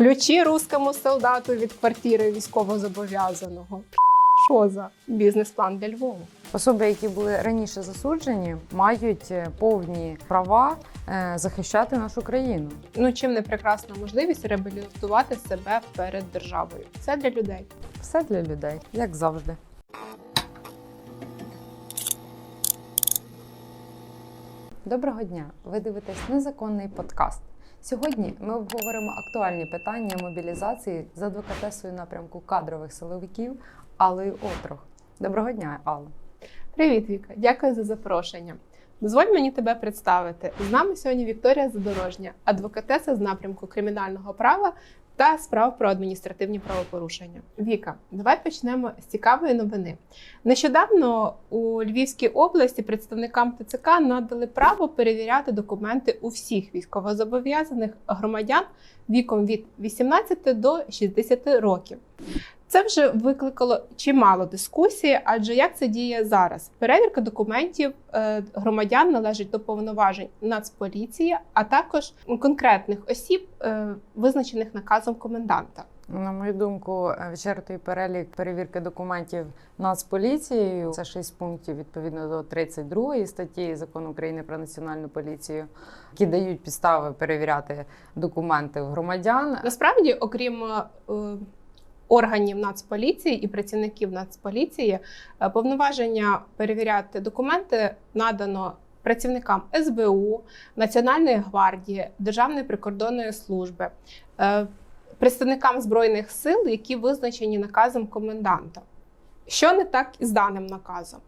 Ключі руському солдату від квартири військовозобов'язаного. Що за бізнес-план для Львова? Особи, які були раніше засуджені, мають е, повні права е, захищати нашу країну. Ну чим не прекрасна можливість реабілітувати себе перед державою? Це для людей. Все для людей, як завжди. Доброго дня! Ви дивитесь незаконний подкаст. Сьогодні ми обговоримо актуальні питання мобілізації з адвокатесою напрямку кадрових силовиків Аллою Отрох. Доброго дня, Алла. Привіт, Віка! Дякую за запрошення. Дозволь мені тебе представити. З нами сьогодні Вікторія Задорожня, адвокатеса з напрямку кримінального права та справ про адміністративні правопорушення. Віка, давай почнемо з цікавої новини. Нещодавно у Львівській області представникам ТЦК надали право перевіряти документи у всіх військовозобов'язаних громадян віком від 18 до 60 років. Це вже викликало чимало дискусії, адже як це діє зараз? Перевірка документів е, громадян належить до повноважень Нацполіції, а також конкретних осіб, е, визначених наказом коменданта. На мою думку, е, вичерпує перелік перевірки документів Нацполіцією. Це шість пунктів відповідно до 32 статті закону України про національну поліцію, які дають підстави перевіряти документи громадян. Насправді, окрім органів Нацполіції і працівників Нацполіції, е, повноваження перевіряти документи надано працівникам СБУ, Національної гвардії, Державної прикордонної служби, е, представникам збройних сил, які визначені наказом коменданта. Що не так із даним наказом?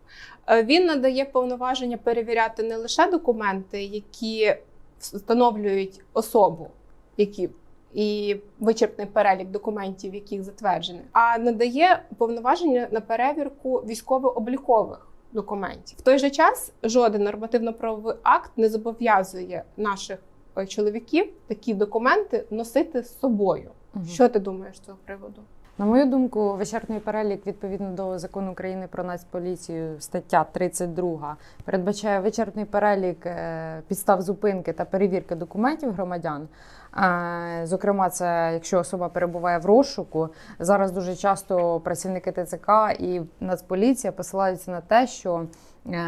Е, Він надає повноваження перевіряти не лише документи, які встановлюють особу, які і вичерпний перелік документів, яких затверджений, а надає повноваження на перевірку військово-облікових документів. В той же час жоден нормативно-правовий акт не зобов'язує наших е, чоловіків такі документи носити з собою. Мгм. Що ти думаєш з цього приводу? На мою думку, вичерпний перелік відповідно до закону України про Нацполіцію, стаття 32, передбачає вичерпний перелік е, підстав зупинки та перевірки документів громадян. Зокрема, це якщо особа перебуває в розшуку. Зараз дуже часто працівники ТЦК і Нацполіція посилаються на те, що е,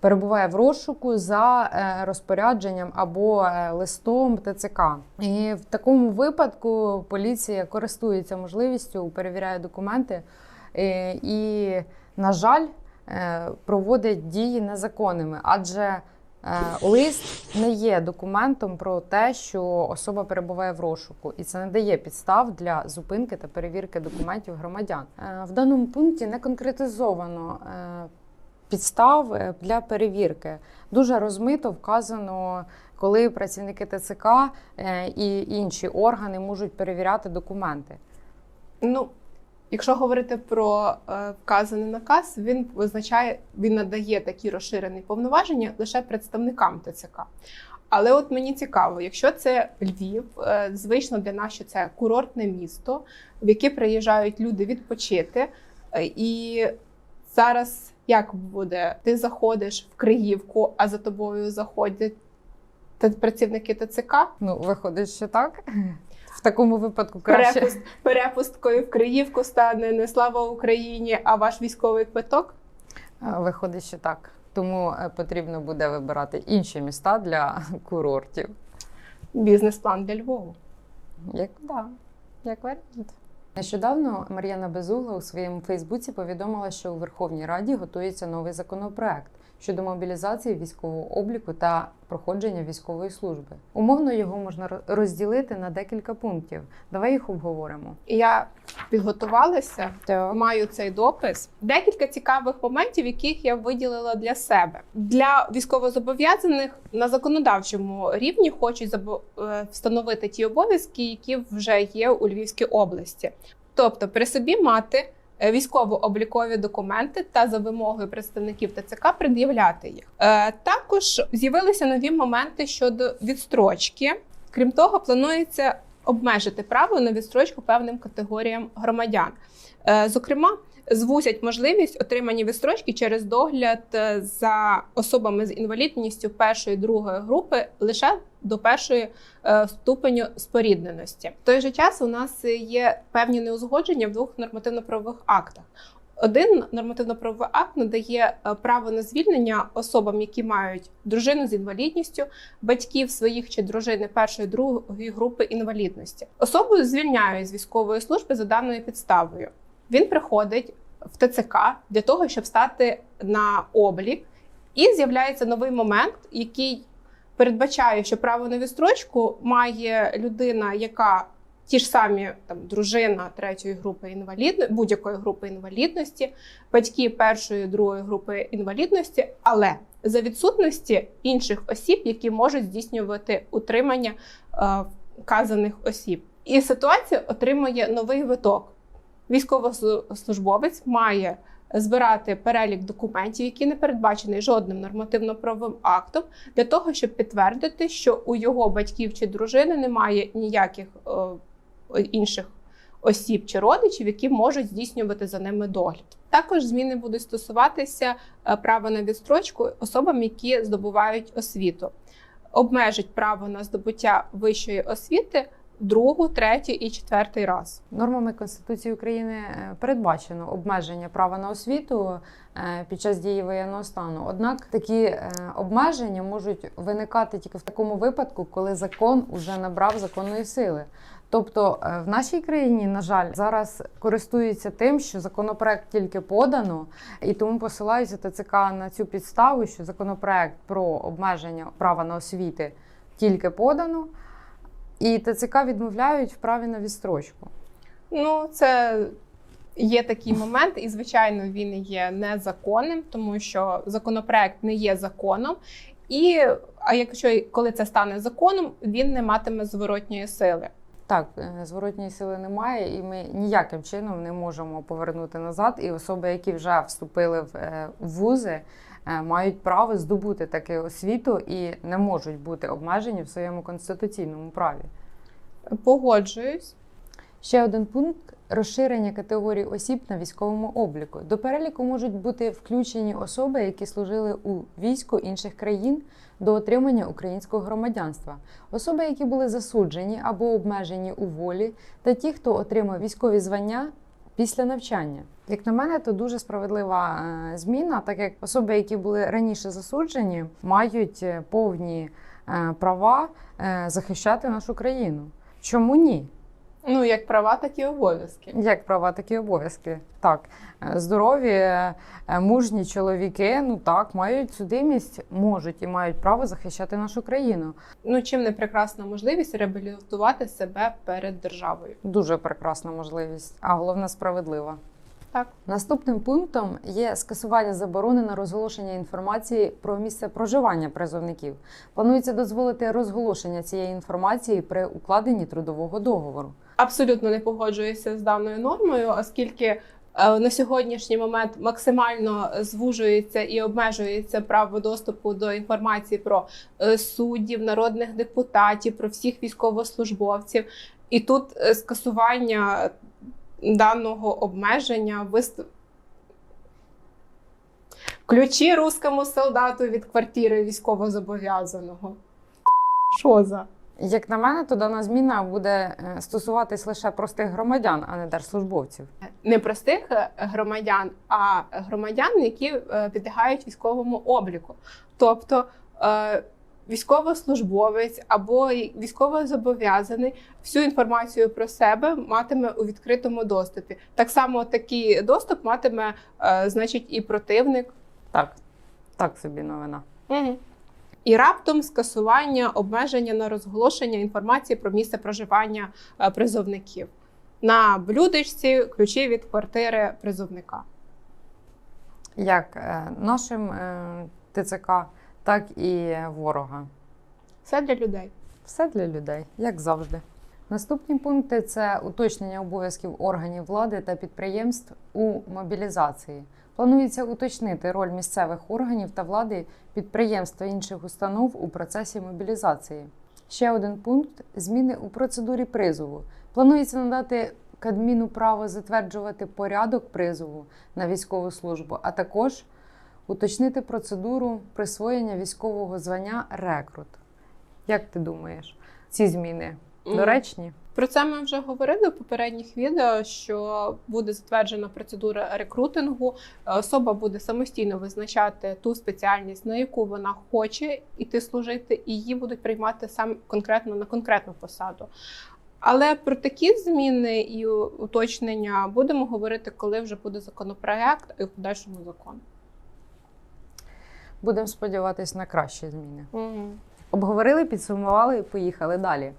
перебуває в розшуку за е, розпорядженням або е, листом ТЦК. І в такому випадку поліція користується можливістю, перевіряє документи і, на жаль, проводить дії незаконними, адже лист не є документом про те, що особа перебуває в розшуку, і це не дає підстав для зупинки та перевірки документів громадян. Е, В даному пункті не конкретизовано е, підстав е, для перевірки. Дуже розмито вказано, коли працівники ТЦК е, і інші органи можуть перевіряти документи. Ну, якщо говорити про е, вказаний наказ, він визначає, він надає такі розширені повноваження лише представникам ТЦК. Але от мені цікаво, якщо це Львів, е, звично для нас, що це курортне місто, в яке приїжджають люди відпочити, е, і зараз як буде? Ти заходиш в Криївку, а за тобою заходять працівники ТЦК, Ну, виходить, що так. В такому випадку краще. Перепуст, перепусткою в Криївку стане не слава Україні, а ваш військовий квиток. Виходить, що так. Тому е, потрібно буде вибирати інші міста для курортів. Бізнес-план для Львова. Як, да, як варіант. Нещодавно Мар'яна Безугла у своєму Фейсбуці повідомила, що у Верховній Раді готується новий законопроект щодо мобілізації військового обліку та проходження військової служби. Умовно його можна розділити на декілька пунктів. Давай їх обговоримо. Я підготувалася, Так. маю цей допис. Декілька цікавих моментів, яких я виділила для себе. Для військовозобов'язаних на законодавчому рівні хочуть е, встановити ті обов'язки, які вже є у Львівській області. Тобто при собі мати військово-облікові документи та за вимогою представників ТЦК пред'являти їх. Е, Також з'явилися нові моменти щодо відстрочки. Крім того, планується обмежити право на відстрочку певним категоріям громадян. Е, Зокрема, звузять можливість отримання відстрочки через догляд е, за особами з інвалідністю першої другої групи лише до першої е, ступеню спорідненості. В той же час у нас є певні неузгодження в двох нормативно-правових актах. Один нормативно-правовий акт надає е, право на звільнення особам, які мають дружину з інвалідністю, батьків своїх чи дружини першої другої групи інвалідності. Особу звільняють з військової служби за даною підставою. Він приходить в ТЦК для того, щоб стати на облік, і з'являється новий момент, який передбачає, що право на відстрочку має людина, яка ті ж самі там дружина третьої групи інвалідності, будь-якої групи інвалідності, батьки першої другої групи інвалідності, але за відсутності інших осіб, які можуть здійснювати утримання е, вказаних осіб. І ситуація отримує новий виток. Військовослужбовець має збирати перелік документів, які не передбачений жодним нормативно-правовим актом, для того, щоб підтвердити, що у його батьків чи дружини немає ніяких е, інших осіб чи родичів, які можуть здійснювати за ними догляд. Також зміни будуть стосуватися е, права на відстрочку особам, які здобувають освіту, обмежить право на здобуття вищої освіти другу, третій і четвертий раз. Нормами Конституції України е, передбачено обмеження права на освіту е, під час дії воєнного стану. Однак такі е, обмеження можуть виникати тільки в такому випадку, коли закон уже набрав законної сили. Тобто в нашій країні, на жаль, зараз користуються тим, що законопроект тільки подано, і тому посилаються ТЦК на цю підставу, що законопроект про обмеження права на освіти тільки подано. І ТЦК відмовляють в праві на відстрочку. Ну, це є такий момент, і звичайно, він є незаконним, тому що законопроект не є законом. І а якщо коли це стане законом, він не матиме зворотньої сили. Так, е, зворотньої сили немає, і ми ніяким чином не можемо повернути назад. І особи, які вже вступили в е, вузи, мають право здобути таку освіту і не можуть бути обмежені в своєму конституційному праві. Погоджуюсь. Ще один пункт розширення категорій осіб на військовому обліку. До переліку можуть бути включені особи, які служили у війську інших країн до отримання українського громадянства, особи, які були засуджені або обмежені у волі, та ті, хто отримав військові звання після навчання. Як на мене, то дуже справедлива е, зміна, так як особи, які були раніше засуджені, мають е, повні е, права захищати нашу країну. Чому ні? Ну, як права, так і обов'язки. Як права, так і обов'язки. Так, здорові, мужні чоловіки, ну так, мають судимість, можуть і мають право захищати нашу країну. Ну, чим не прекрасна можливість реабілітувати себе перед державою. Дуже прекрасна можливість, а головне справедлива. Так. Наступним пунктом є скасування заборони на розголошення інформації про місце проживання призовників. Планується дозволити розголошення цієї інформації при укладенні трудового договору. Абсолютно не погоджуюся з даною нормою, оскільки е, на сьогоднішній момент максимально звужується і обмежується право доступу до інформації про е, суддів, народних депутатів, про всіх військовослужбовців. І тут е, скасування даного обмеження вист... Ключі руському солдату від квартири військовозобов'язаного. Що за? Як на мене, то дана зміна буде е, стосуватись лише простих громадян, а не держслужбовців. Не простих е, громадян, а громадян, які е, підлягають військовому обліку. Тобто військовослужбовець або військовозобов'язаний всю інформацію про себе матиме у відкритому доступі. Так само такий доступ матиме, значить, і противник. Так, так собі новина. Угу. І раптом скасування обмеження на розголошення інформації про місце проживання призовників на блюдечці ключі від квартири призовника. Як е, нашим е, ТЦК, так і ворога. Все для людей. Все для людей, як завжди. Наступні пункти це уточнення обов'язків органів влади та підприємств у мобілізації. Планується уточнити роль місцевих органів та влади підприємств та інших установ у процесі мобілізації. Ще один пункт зміни у процедурі призову. Планується надати Кадміну право затверджувати порядок призову на військову службу, а також уточнити процедуру присвоєння військового звання рекрут. Як ти думаєш, ці зміни доречні? Про це ми вже говорили в попередніх відео, що буде затверджена процедура рекрутингу. Особа буде самостійно визначати ту спеціальність, на яку вона хоче йти служити, і її будуть приймати саме конкретно на конкретну посаду. Але про такі зміни і уточнення будемо говорити, коли вже буде законопроект і в подальшому закон. Будемо сподіватися на кращі зміни. Обговорили, підсумували і поїхали далі.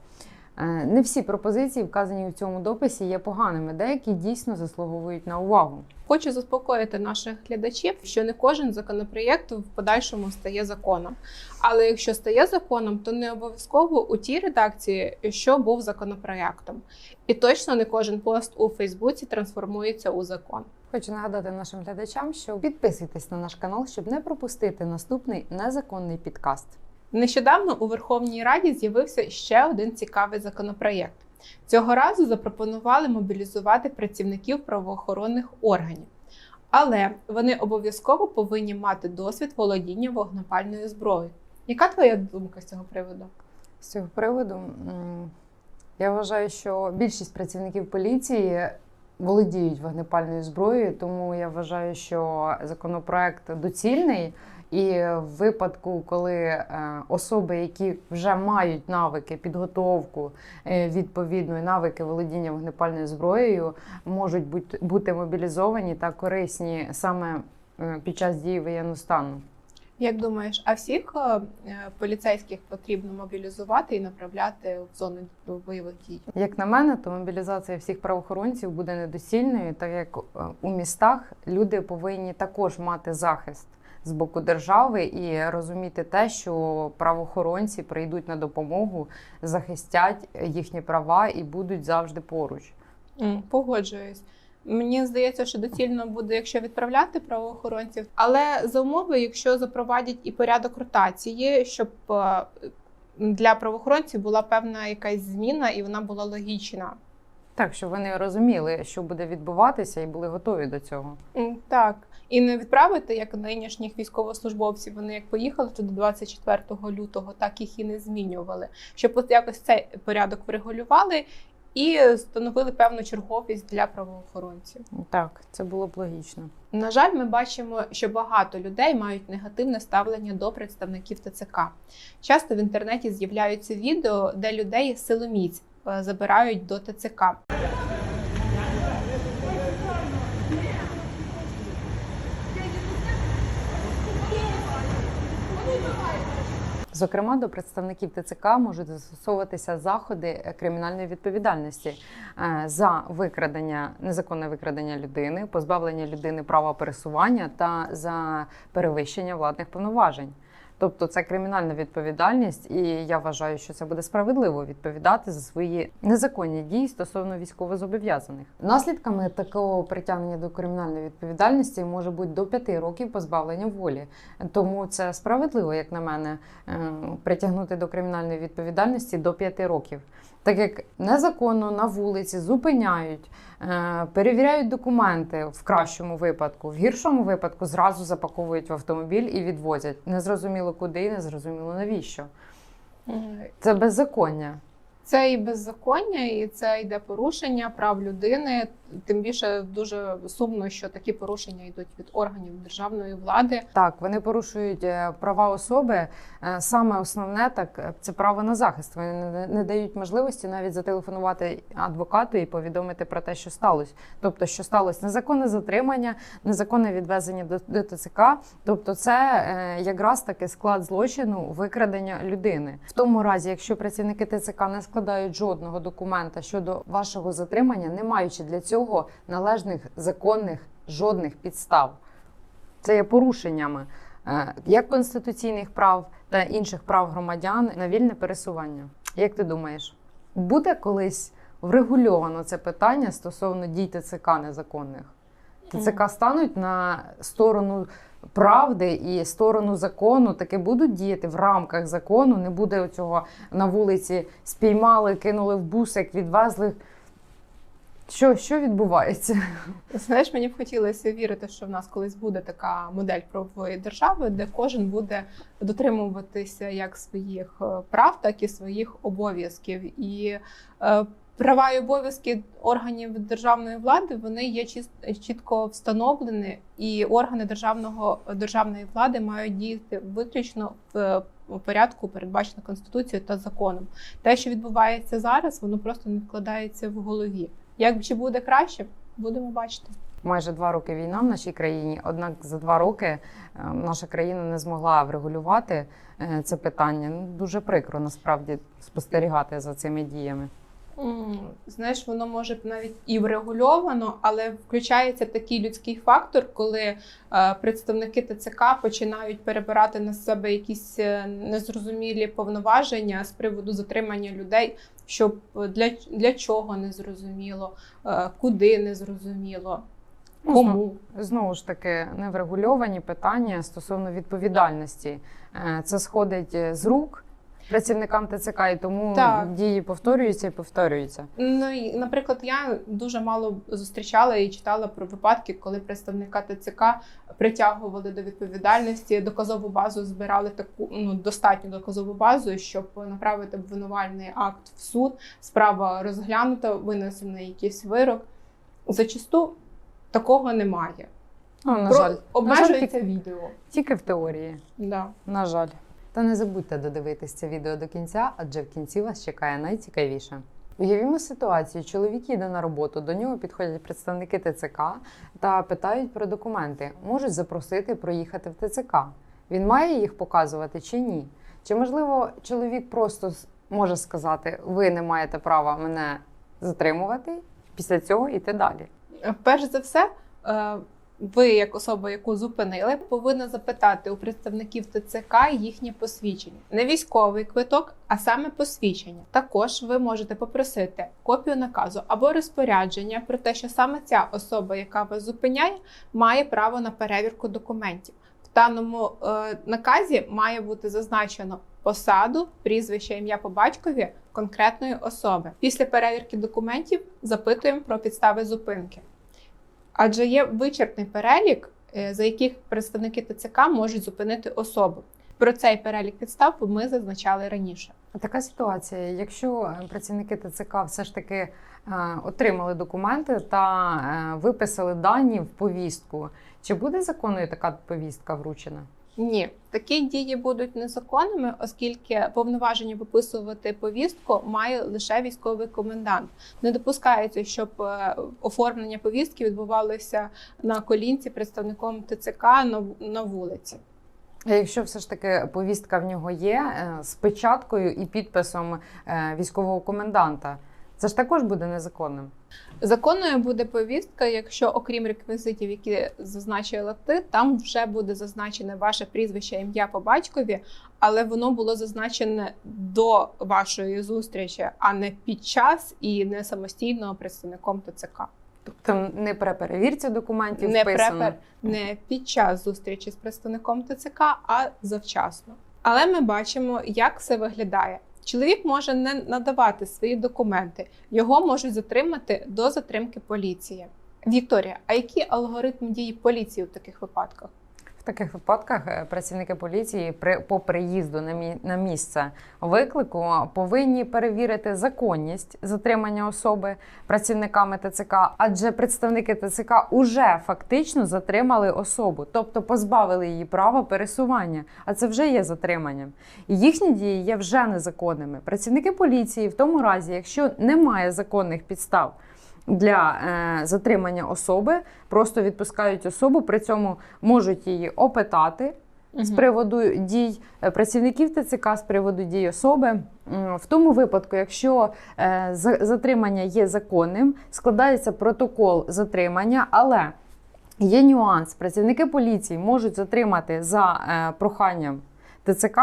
Е, Не всі пропозиції, вказані у цьому дописі, є поганими, деякі дійсно заслуговують на увагу. Хочу заспокоїти наших глядачів, що не кожен законопроєкт в подальшому стає законом. Але якщо стає законом, то не обов'язково у тій редакції, що був законопроєктом. І точно не кожен пост у Фейсбуці трансформується у закон. Хочу нагадати нашим глядачам, що підписуйтесь на наш канал, щоб не пропустити наступний незаконний підкаст. Нещодавно у Верховній Раді з'явився ще один цікавий законопроєкт. Цього разу запропонували мобілізувати працівників правоохоронних органів. Але вони обов'язково повинні мати досвід володіння вогнепальною зброєю. Яка твоя думка з цього приводу? З цього приводу я вважаю, що більшість працівників поліції володіють вогнепальною зброєю, тому я вважаю, що законопроект доцільний. І в випадку, коли е, особи, які вже мають навики, підготовку е, відповідної навики володіння вогнепальною зброєю, можуть бути, мобілізовані та корисні саме е, під час дії воєнного стану. Як думаєш, а всіх поліцейських потрібно мобілізувати і направляти в зону бойових дій? Як на мене, то мобілізація всіх правоохоронців буде недоцільною, так як у містах люди повинні також мати захист з боку держави і розуміти те, що правоохоронці прийдуть на допомогу, захистять їхні права і будуть завжди поруч. Погоджуюсь. Мені здається, що доцільно буде, якщо відправляти правоохоронців, але за умови, якщо запровадять і порядок ротації, щоб е, для правоохоронців була певна якась зміна і вона була логічна. Так, щоб вони розуміли, що буде відбуватися, і були готові до цього. Так. І не відправити як нинішніх військовослужбовців. Вони як поїхали туди 24 лютого, так їх і не змінювали. Щоб от якось цей порядок врегулювали і встановили певну черговість для правоохоронців. Так, це було б логічно. На жаль, ми бачимо, що багато людей мають негативне ставлення до представників ТЦК. Часто в інтернеті з'являються відео, де людей силоміць забирають до ТЦК. Зокрема, до представників ТЦК можуть застосовуватися заходи е, кримінальної відповідальності е, за викрадення, незаконне викрадення людини, позбавлення людини права пересування та за перевищення владних повноважень. Тобто це кримінальна відповідальність, і я вважаю, що це буде справедливо відповідати за свої незаконні дії стосовно військовозобов'язаних. Наслідками такого притягнення до кримінальної відповідальності може бути до 5 років позбавлення волі. Тому це справедливо, як на мене, е, притягнути до кримінальної відповідальності до 5 років. Так як незаконно на вулиці зупиняють, е, перевіряють документи в кращому випадку, в гіршому випадку зразу запаковують в автомобіль і відвозять. Незрозуміло куди, і не зрозуміло навіщо. Це беззаконня. Це і беззаконня, і це йде порушення прав людини. Тим більше дуже сумно, що такі порушення йдуть від органів державної влади. Так, вони порушують е, права особи. Е, Саме основне так е, це право на захист. Вони не- дають можливості навіть зателефонувати адвокату і повідомити про те, що сталося. Тобто, що сталося незаконне затримання, незаконне відвезення до, ТЦК. Тобто, це якраз таки склад злочину викрадення людини. В тому разі, якщо працівники ТЦК не складають жодного документа щодо вашого затримання, не маючи для цього належних законних жодних підстав. Це є порушеннями е, як конституційних прав та інших прав громадян на вільне пересування. Як ти думаєш, буде колись врегульовано це питання стосовно дій ТЦК незаконних? ТЦК стануть на сторону правди і сторону закону, таки будуть діяти в рамках закону. Не буде цього на вулиці спіймали, кинули в бусик, відвезли. Що, що відбувається? Знаєш, мені б хотілося вірити, що в нас колись буде така модель правової держави, де кожен буде дотримуватися як своїх е, прав, так і своїх обов'язків. І е, права і обов'язки органів державної влади вони є чітко встановлені, і органи державного державної влади мають діяти виключно в порядку, передбачено конституцією та законом. Те, що відбувається зараз, воно просто не вкладається в голові. Як чи буде краще, будемо бачити. Майже два роки війна в нашій країні. Однак за два роки е, наша країна не змогла врегулювати е, це питання. Ну, дуже прикро насправді спостерігати за цими діями. Знаєш, воно може навіть і врегульовано, але включається такий людський фактор, коли е, представники ТЦК починають перебирати на себе якісь е, незрозумілі повноваження з приводу затримання людей, щоб е, для, для чого не зрозуміло, е, куди не зрозуміло, Ну, кому. Знову ж таки, неврегульовані питання стосовно відповідальності. Це сходить з рук працівникам ТЦК, і тому Так. дії повторюються і повторюються. Ну, і, наприклад, я дуже мало зустрічала і читала про випадки, коли представника ТЦК притягували до відповідальності, доказову базу збирали таку ну достатню доказову базу, щоб направити обвинувальний акт в суд. Справа розглянута, винесений якийсь вирок. Зачасту такого немає. Ну, на Про- жаль, на жаль, обмежується тільки, відео. тільки в теорії. Да. На жаль. Та не забудьте додивитись це відео до кінця, адже в кінці вас чекає найцікавіше. Уявімо ситуацію, чоловік їде на роботу, до нього підходять представники ТЦК та питають про документи, можуть запросити проїхати в ТЦК. Він має їх показувати чи ні? Чи можливо чоловік просто може сказати, ви не маєте права мене затримувати, після цього йти далі? Перш за все, е, ви, як особа, яку зупинили, повинні запитати у представників ТЦК їхнє посвідчення. Не військовий квиток, а саме посвідчення. Також ви можете попросити копію наказу або розпорядження про те, що саме ця особа, яка вас зупиняє, має право на перевірку документів. В даному е, наказі має бути зазначено посаду, прізвище, ім'я по батькові конкретної особи. Після перевірки документів запитуємо про підстави зупинки. Адже є вичерпний перелік, е, за яких представники ТЦК можуть зупинити особу. Про цей перелік підстав ми зазначали раніше. Така ситуація, якщо е, працівники ТЦК все ж таки е, отримали документи та виписали дані в повістку, чи буде законною така повістка вручена? Ні, такі дії будуть незаконними, оскільки повноваження виписувати повістку має лише військовий комендант. Не допускається, щоб е, оформлення повістки відбувалося на колінці представником ТЦК на, вулиці. А якщо все ж таки повістка в нього є е, з печаткою і підписом е, військового коменданта, це ж також буде незаконним. Законною буде повістка, якщо окрім реквізитів, які зазначила ти, там вже буде зазначене ваше прізвище, ім'я по батькові, але воно було зазначене до вашої зустрічі, а не під час і не самостійно представником ТЦК. Тобто не при перевірці документів Не, вписано. препер, не під час зустрічі з представником ТЦК, а завчасно. Але ми бачимо, як це виглядає. Чоловік може не надавати свої документи, його можуть затримати до затримки поліції. Вікторія, а який алгоритм дії поліції в таких випадках? В таких випадках е, працівники поліції при по приїзду на мі, на місце виклику повинні перевірити законність затримання особи працівниками ТЦК, адже представники ТЦК уже фактично затримали особу, тобто позбавили її права пересування. А це вже є затриманням. І їхні дії є вже незаконними. Працівники поліції, в тому разі, якщо немає законних підстав для е, затримання особи, просто відпускають особу, при цьому можуть її опитати з приводу дій е, працівників ТЦК, з приводу дій особи. В тому випадку, якщо е, затримання є законним, складається протокол затримання, але є нюанс. Працівники поліції можуть затримати за проханням ТЦК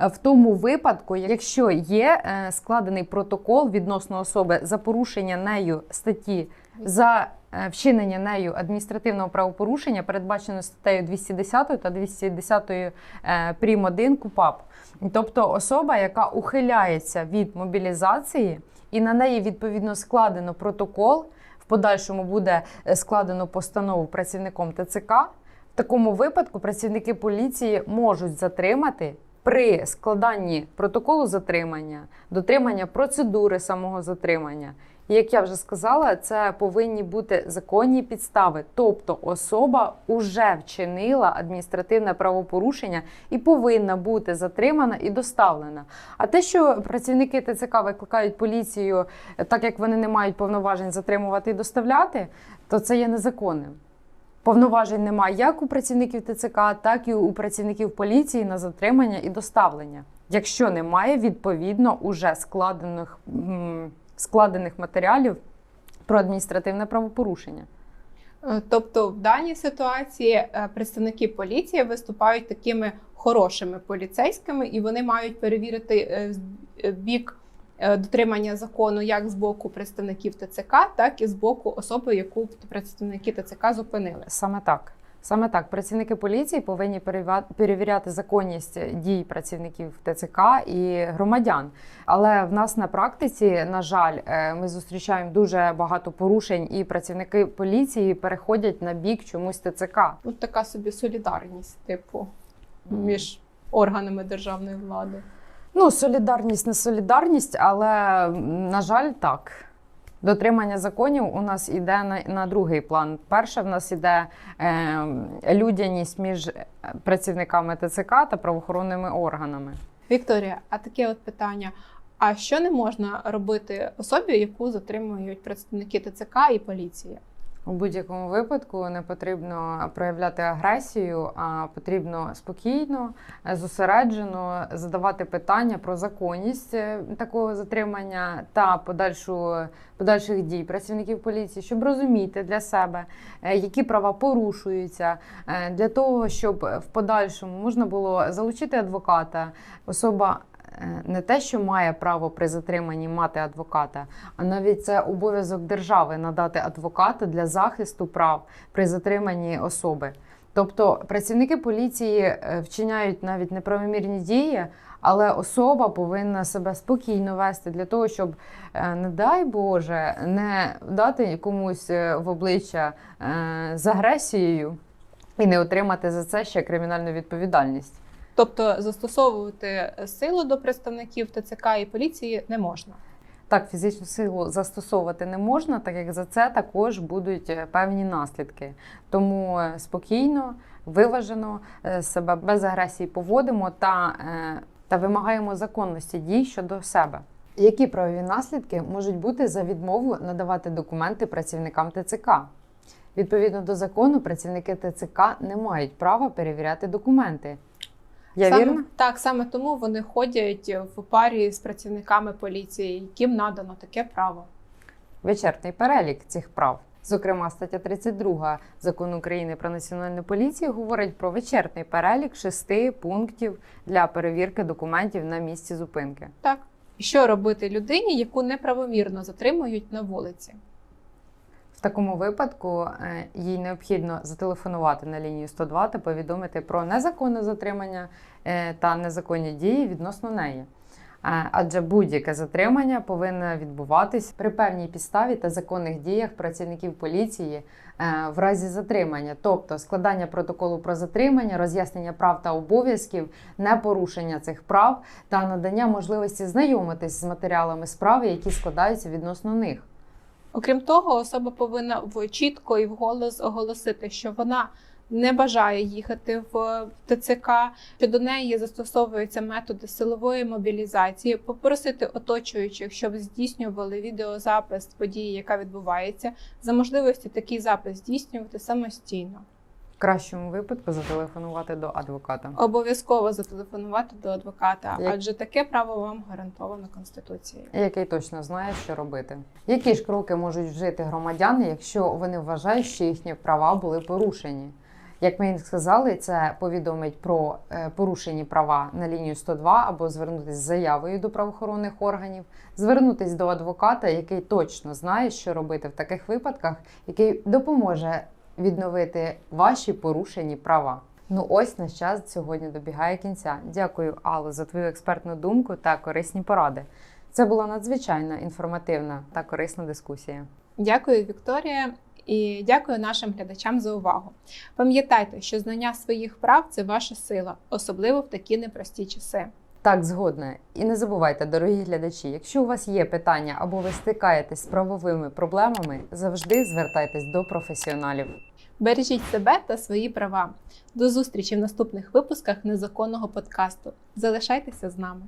е, в тому випадку, якщо є е, складений протокол відносно особи за порушення нею статті за е, вчинення нею адміністративного правопорушення, передбачено статтею 210 та 210 е, прим. 1 КУПАП. Тобто особа, яка ухиляється від мобілізації, і на неї відповідно складено протокол. В подальшому буде складено постанову працівником ТЦК, такому випадку працівники поліції можуть затримати при складанні протоколу затримання, дотримання процедури самого затримання. І як я вже сказала, це повинні бути законні підстави. Тобто особа вже вчинила адміністративне правопорушення і повинна бути затримана і доставлена. А те, що працівники ТЦК викликають поліцію, так як вони не мають повноважень затримувати і доставляти, то це є незаконним. Повноважень немає як у працівників ТЦК, так і у працівників поліції на затримання і доставлення, якщо немає відповідно уже складених, складених матеріалів про адміністративне правопорушення. Е, Тобто, в даній ситуації е, представники поліції виступають такими хорошими поліцейськими, і вони мають перевірити е, бік дотримання закону як з боку представників ТЦК, так і з боку особи, яку представники ТЦК зупинили. Саме так. Саме так, працівники поліції повинні перевіряти законність дій працівників ТЦК і громадян. Але в нас на практиці, на жаль, е, ми зустрічаємо дуже багато порушень, і працівники поліції переходять на бік чомусь ТЦК. Ну, така собі солідарність, типу, між органами державної влади. Ну, солідарність не солідарність, але на жаль, так. Дотримання законів у нас іде на, на другий план. Перше, в нас іде е, людяність між е, працівниками ТЦК та правоохоронними органами. Вікторія, а таке от питання: а що не можна робити особі, яку затримують представники ТЦК і поліції? У будь-якому випадку не потрібно проявляти агресію, а потрібно спокійно, е, зосереджено задавати питання про законність е, такого затримання та подальшу, подальших дій працівників поліції, щоб розуміти для себе, е, які права порушуються, для того, щоб в подальшому можна було залучити адвоката. Особа не те, що має право при затриманні мати адвоката, а навіть це обов'язок держави надати адвоката для захисту прав при затриманні особи. Тобто працівники поліції е, вчиняють навіть неправомірні дії, але особа повинна себе спокійно вести для того, щоб, е, не дай Боже, не дати комусь е, в обличчя е, з агресією і не отримати за це ще кримінальну відповідальність. Тобто застосовувати силу до представників ТЦК і поліції не можна. Так, фізичну силу застосовувати не можна, так як за це також будуть е, певні наслідки. Тому е, спокійно, виважено е, себе без агресії поводимо та, та вимагаємо законності дій щодо себе. Які правові наслідки можуть бути за відмову надавати документи працівникам ТЦК? Відповідно до закону, працівники ТЦК не мають права перевіряти документи. Я саме, вірна? Так, саме тому вони ходять в парі з працівниками поліції, яким надано таке право. вичерпний перелік цих прав. Зокрема, стаття 32 закону України про національну поліцію говорить про вичерпний перелік шести пунктів для перевірки документів на місці зупинки. Так. І що робити людині, яку неправомірно затримують на вулиці? В такому випадку е, їй необхідно зателефонувати на лінію 102 та повідомити про незаконне затримання е, та незаконні дії відносно неї. Е, Адже будь-яке затримання повинно відбуватись при певній підставі та законних діях працівників поліції в разі затримання, тобто складання протоколу про затримання, роз'яснення прав та обов'язків, непорушення цих прав та надання можливості знайомитись з матеріалами справи, які складаються відносно них. Окрім того, особа повинна чітко і вголос оголосити, що вона не бажає їхати в ТЦК, що до неї застосовуються методи силової мобілізації, попросити оточуючих, щоб здійснювали відеозапис події, яка відбувається, за можливості такий запис здійснювати самостійно. Кращому випадку зателефонувати до адвоката. Обов'язково зателефонувати до адвоката, Як- адже таке право вам гарантовано Конституцією. Який точно знає, що робити. Які ж кроки можуть вжити громадяни, якщо вони вважають, що їхні права були порушені? Як ми їм сказали, це повідомить про е, порушені права на лінію 102 або звернутися з заявою до правоохоронних органів, звернутися до адвоката, який точно знає, що робити в таких випадках, який допоможе відновити ваші порушені права. Ну ось наш час сьогодні добігає кінця. Дякую, Алло, за твою експертну думку та корисні поради. Це була надзвичайно інформативна та корисна дискусія. Дякую, Вікторія, і дякую нашим глядачам за увагу. Пам'ятайте, що знання своїх прав це ваша сила, особливо в такі непрості часи. Так, згодна. І не забувайте, дорогі глядачі, якщо у вас є питання або ви стикаєтесь з правовими проблемами, завжди звертайтесь до професіоналів. Бережіть себе та свої права. До зустрічі в наступних випусках незаконного подкасту. Залишайтеся з нами.